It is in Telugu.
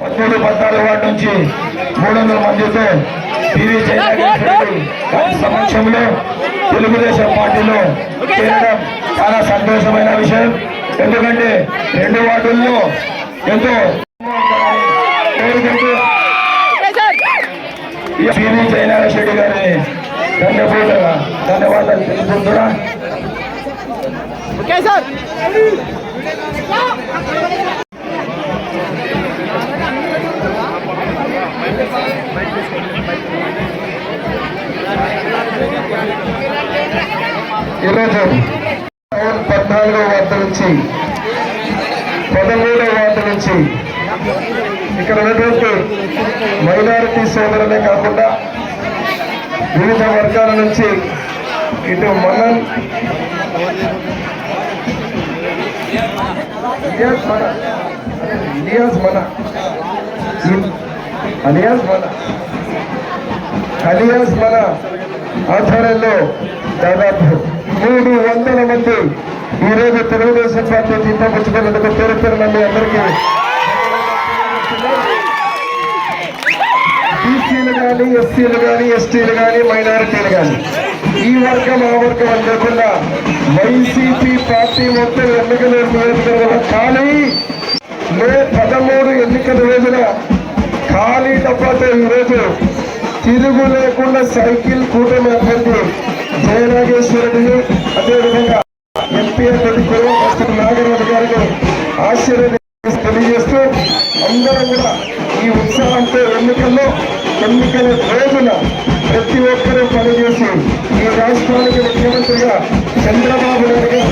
పదమూడు పద్నాలుగు వార్డు నుంచి మూడు వందల మందితో టీవీ సమక్షంలో తెలుగుదేశం పార్టీలో చేరడం చాలా సంతోషమైన విషయం. ఎందుకంటే రెండు వార్డుల్లో ఎంతో కోరుకుంటూ టీవీ జయనాగేశ్వరుడు గారిని ధన్యపూర్వక ధన్యవాదాలు తెలుపుకుంటున్నా. ఈరోజు పద్నాలుగో వార్త నుంచి పదమూడవ వార్త నుంచి ఇక్కడ ఉన్నటువంటి మైనారిటీ సోదరులే కాకుండా వివిధ వర్గాల నుంచి ఇటు మనన్. నియాజ్ మన నియాజ్ మన అలియాస్ మన అలియాస్ మన ఆధ్వర్యంలో దాదాపు మూడు వందల మంది ఈరోజు తెలుగుదేశం పార్టీ తీర్థపుచ్చుకున్నందుకు పేరు పేరున మీ అందరికీ బీసీలు కానీ ఎస్సీలు కానీ ఎస్టీలు కానీ మైనారిటీలు కానీ ఈ వర్గం ఆ వర్గం అని లేకుండా వైసీపీ పార్టీ మొత్తం ఎన్నికలు నియోజకవర్గం కానీ మే పదమూడు ఎన్నికల రోజున ఖాళీ డబ్బాతో ఈరోజు తిరుగు లేకుండా సైకిల్ కూటమి అభ్యర్థి జయనాగేశ్వరుడిని అదేవిధంగా ఎంపీ అభ్యర్థి కురవ నాగరాజు గారిని ఆశీర్వదించి తెలియజేస్తూ అందరం కూడా ఈ ఉత్సాహంతో ఎన్నికల్లో ఎన్నికల రోజున ప్రతి ఒక్కరూ పనిచేసి ఈ రాష్ట్రానికి ముఖ్యమంత్రిగా చంద్రబాబు నాయుడు గారు